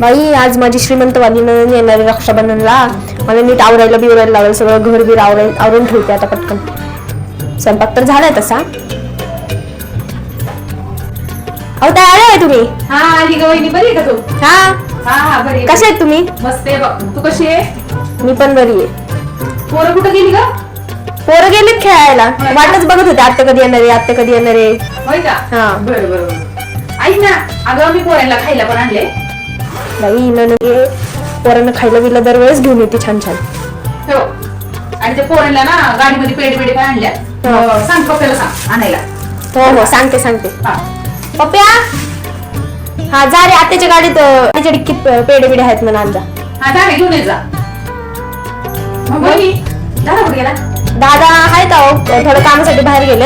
बाई आज माझी श्रीमंतवाली नंदन येणार रक्षाबंधनला मला नीट आवरायला बिवरायला लागेल सगळं घर बीर आवराय आवरून ठेवते आता पटकन. स्वयंपाक तर झालाय तसा. अहो काय आले आहे तुम्ही? हा आली बरी आहे का तू? हा? हा हा बरी आहे. कशा आहेत तुम्ही? मस्त आहे बघ. तू कशी आहे? मी पण बरी आहे. पोरं कुठं गेली ग? पोरं गेलीत खेळायला. का? वाटच बघत होते आत्ता कधी येणार आहे आत्ता कधी येणार आहे. होय का? हा. बरं बरं बरं. ऐक ना अगं मी पोरांना खायला पण आणले बाई नंदन पोरांना खायला बिला दरवेळेस घेऊन येते छान छान. हो. आणि ते पोरांना ना गाडीमध्ये पेढे पेढे पण आणल्या हा. सांग सांग आणायला. हो हो सांगते सांगते. हा. पप्प्या! हा जा रे आत्याच्या गाडीत त्याच्या डिक्कीत पेढे बिडे आहेत म्हणा हा जा रे, घेऊन ये जा. मग दादा कुठे गेला? दादा आहेत अहो थोडं कामासाठी बाहेर गेले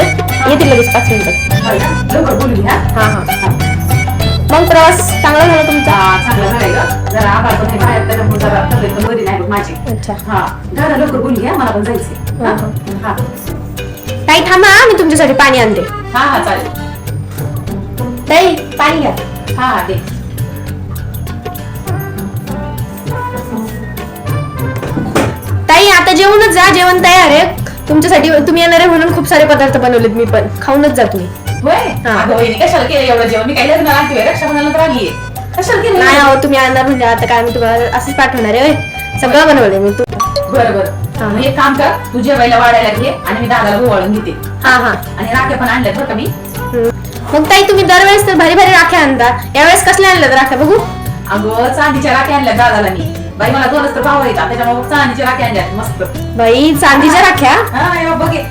येतील लगेच पाच मिनिटात? लवकर बोलू हा हा. हा. मग प्रवास चांगला झाला तुमचा? हा, चांगलं झालंय ग. जरा आभार पण आहे. बाहेर त्याच्यामुळे जरा तब्येत पण बरी नाही बघ माझी. अच्छा. हा. दादा लवकर बोलू घ्या मला पण जायचंय. हा, हा. हा. ताई थांबा हा, मी तुमच्यासाठी पाणी आणते. हा हा चालेल. ताई पाणी घ्या. हा हा दे. ताई आता जेवणच जा. जेवण तयार आहे. तुमच्यासाठी तुम्ही येणार आहे म्हणून खूप सारे पदार्थ बनवलेत मी पण. खाऊनच जा तुम्ही होय? हा. अगं वहिनी कशाला केलं एवढं जेवण? मी काही लग्न आणते रक्षाबंधनाला तर आलीये कशाला केलं नाही अहो तुम्ही आणणार म्हणजे आता काय मी तुम्हाला असंच पाठवणार आहे होय. सगळं बनवलंय मी तू. बरं बरं. हा. मग एक काम कर तू जेवायला वाढायला घे आणि मी दादाला गोवाळून घेते. हा हा. आणि राख्या पण आणल्यात बरं का मी? हम्म. मग ताई तुम्ही दरवेळेस तर भारी भारी राख्या आणता. यावेळेस कसल्या आणल्यात राख्या बघू? अगं चांदीच्या राख्या आणल्यात दादाला मी. बाई मला दोनच तर भाव येतात त्याच्यामुळे मग चांदीच्या राख्या आणल्यात मस्त. बाई चांदीच्या राख्या? हा बघे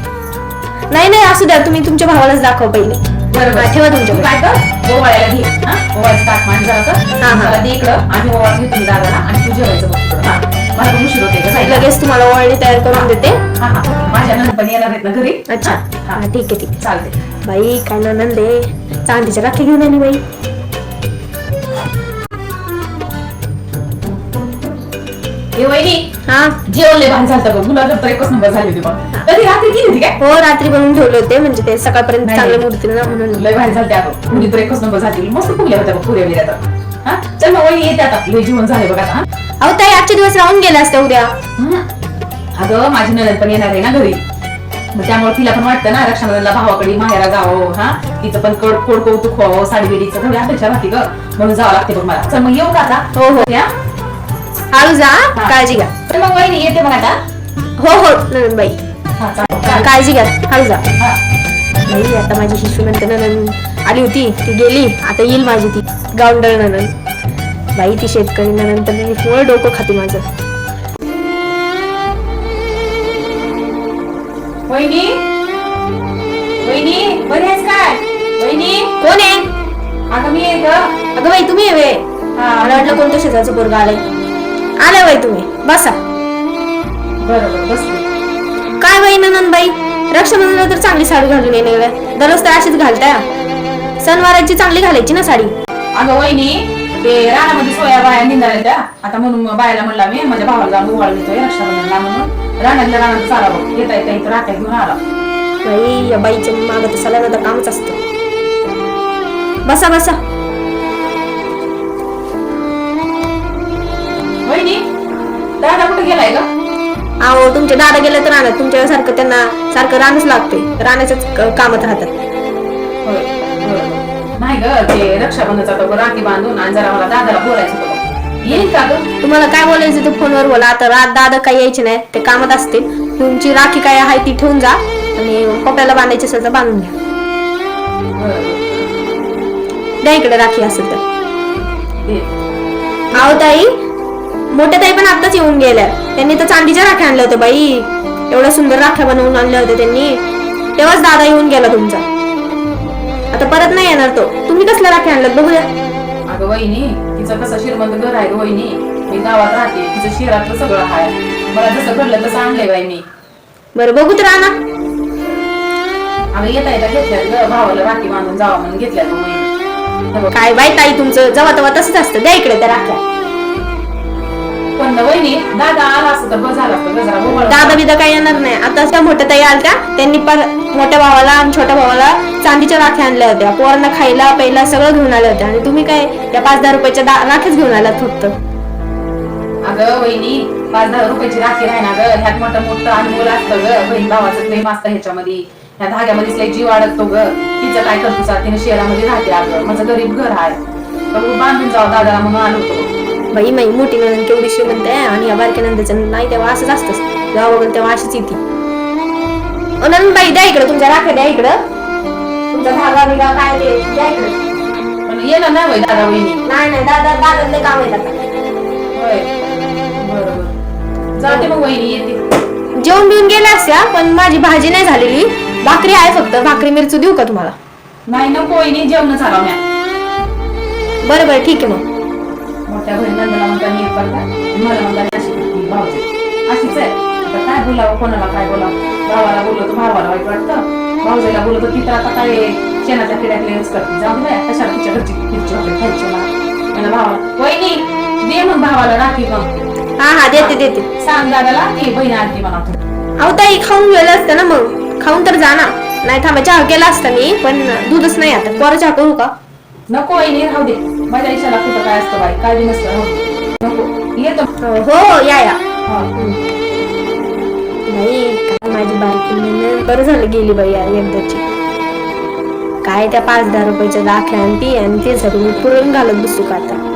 नाही नाही असू द्या तुम्ही तुमच्या भावालाच दाखव पहिले. बरं हा, बरं ठेवा तू तुमच्याकडे काय कर? गोवाळ्याला घे. हा? गोवाळ्याचं ताट मान हा, जरासं हा. मला दे इकडं आणि गोवाळ घेतो मी दादाला आणि तू जेवायचं बघ तिकडं. हा. मला पण उशीर होते का जायला. लगेच तुम्हाला वळणी तयार करून देते. हा हा. माझ्या नंतर पण येणार आहेत ना घरी. अच्छा. हा, ठीक आहे ठीक आहे. चालते बाई काय नंद चांदीच्या राख्या घेऊन आली बाई. हे वहिनी हा? झालं बघ. तर एकच नंबर झाली होती बघ. कधी रात्री केली होती काय? हो रात्री बनवून ठेवले होते म्हणजे ते सकाळपर्यंत नाही. चांगले मूर्ती ना म्हणून. लय भारी अगं. मुली तर एकच नंबर झाली. मस्त फुगल्या होत्या बघ पुऱ्या बिऱ्या तर. हा? चल मग वहिनी येते आता. लय जेवण झाले बघ आता हा? अहो ताई आजचे दिवस राहून गेले असते उद्या. हम्म. अगं माझी नणंद पण येणार आहे ना घरी. मग त्यामुळे तिला पण वाटतं ना रक्षाबंधनला भावाकडे माहेरा जावं हा? तिचं पण कड कोड कौतुक व्हावं साडी बिडीचं थोडी अपेक्षा राहते ग. म्हणून जावं लागते बघ मला. चल मग येऊ का आता? हो हो. या? हळू जा हा. काळजी घ्या तर मग वहिनी येते मग आता हो हो नंदन बाई हा चालेल. काळजी घ्या हळू जा हा. बाई आता माझी ही श्रीमंत ननन आली होती ती गेली आता येईल माझी ती गावंडळ ननन बाई ती शेतकरी ननन तर मी पूर्ण डोकं खाते माझं वहिनी वहिनी बरी आहेस काय वहिनी कोण आहे अगं मी आहे ग अगं बाई तुम्ही आहे वे मला वाटलं कोणतं शेजारचं पोरगा आलंय आलं बाई तुम्ही. बसा. बरं बरं बस काय बाई ननन बाई? रक्षाबंधनला तर चांगली साडी घालून येणे दररोज तर अशीच घालताय. सणवाराची चांगली घालायची ना साडी. अगं वहिनी ते रानामध्ये सोया बाया निघाल्या त्या. आता म्हणून मग बायला म्हणला मी माझ्या भावाला जाऊन घेतोय रक्षाबंधनला म्हणून. रानातल्या रानात चाला बघ येता येता इथं राख्या घेऊन आला. बाई या बाईच्या मागं तर सगळ्यांना तर कामच असतं. बसा बसा. कुठे गेलाय ग? अहो तुमचे दादा गेले तर राहणार तुमच्या सारखं त्यांना सारखं राहणंच लागते. राहण्याच्याच क- कामात राहतात. होय बरं, बरं. नाही ग ते रक्षाबंधनचा तो राखी बांधून आणि जरा मला दादाला बोलायचं होतं. बघ. येईल का ग? तुम्हाला काय बोलायचं ते फोनवर बोला. आता रात दादा काही यायचे नाही. ते कामात असतील तुमची राखी काय आहे ती ठेवून जा. आणि पप्याला बांधायची असेल तर बांधून घ्या. बरं, बरं. द्या इकडे राखी असेल तर. दे. अहो ताई. मोठ्या ताई पण आताच येऊन गेल्या. त्यांनी तर चांदीच्या राख्या आणल्या होत्या बाई. एवढ्या सुंदर राख्या बनवून आणल्या होत्या त्यांनी. तेव्हाच दादा येऊन गेला तुमचा. आता परत नाही येणार तो. तुम्ही कसल्या राख्या आणल्यात बघूया. अगं वहिनी तिचं कसं श्रीमंत घर आहे ग वहिनी. मी गावात राहते तिचं सगळं मला जसं घडलं तसं आणलंय बाई मी बरं बघू तर आणा. अगं येता येता घेतल्यात ग. भावाला राखी बांधून जावं म्हणून वहिनी. बघ. काय बाई ताई तुमचं? जवा तेव्हा तसंच असतं द्या इकडे त्या राख्या. पण वहिनी दादा आला तर झाला असतं दादा बिदा काही येणार नाही. आता त्या मोठ्या ताई आलत्या. त्यांनी पर मोठ्या भावाला आणि छोट्या भावाला चांदीच्या राख्या आणल्या होत्या. पोरांना खायला प्यायला सगळं घेऊन आल्या होत्या. आणि तुम्ही काय या पाच दहा रुपयाच्या दा- राख्याच घेऊन आलात फक्त? अगं वहिनी पाच दहा रुपयाची राखी राही ना ग. ह्यात मोठं मोठं अनमोल असतं ग. बहीण भावाचं प्रेम असतं ह्याच्यामध्ये. ह्या धाग्यामध्ये लय जीव अडकतो ग. तिचं काय करतो तिने शहरामध्ये राहते अगं. माझं गरीब घर आहे बांधून जाऊ दादाला म्हणून आलो होतो. बाई माई मोठी नंद केवढी श्रीमंत आहे आणि या बारक्या नंदाचं नाही तेव्हा असंच असतंच. जेव्हा बघेल तेव्हा अशीच येते. ओ नंदबाई द्या इकडं तुमच्या राख्या द्या इकडं. तुमचा धागा बिगा काय ते द्या इकडं. पण येणार नाही होय दादा वहिनी नाही नाही दादा दादा काम आहे आता होय बरोबर. जाते मग वहिनी येते. जेवण बिवून गेल्या असत्या पण माझी भाजी नाही झालेली. भाकरी आहे फक्त भाकरी मिरचू देऊ का तुम्हाला? नाही नको वहिनी जेवण झाला म्या. बरं बरं ठीक आहे मग. मोठ्या बहिणी नंदला म्हणता मला म्हणता अशी भावजे अशीच आहे. आता काय बोलावं कोणाला काय बोलावं? भावाला बोललो तर भावाला वाईट वाटतं. बोललो तर ती तर आता काय शेणाच्या किड्यातले यूज करते जाऊ दे तिच्या घरची खिरची वगैरे खायची मला मला भावाला वहिनी दे मग भावाला राखी मग. हा हा देते देते. सांग दादाला की बहीण मला तू अहो ताई खाऊन गेलं असतं ना मग. खाऊन तर जा ना. नाही थांबा चहा केला असता मी पण दूधच नाही आता. पोरं चहा करू का? नको वहिनी राहू दे. माझ्या इशाला कुठं काय असतं बाई? काय बी नसतं राहू दे. नको. येतो हो हो या या. हा. काय माझी बारकी नणंद बरं झालं गेली बाई यार एकदाची. काय त्या पाच दहा रुपयाच्या दाख्या आणि ती आणि ते सगळं पुरण घालत बसू का आता?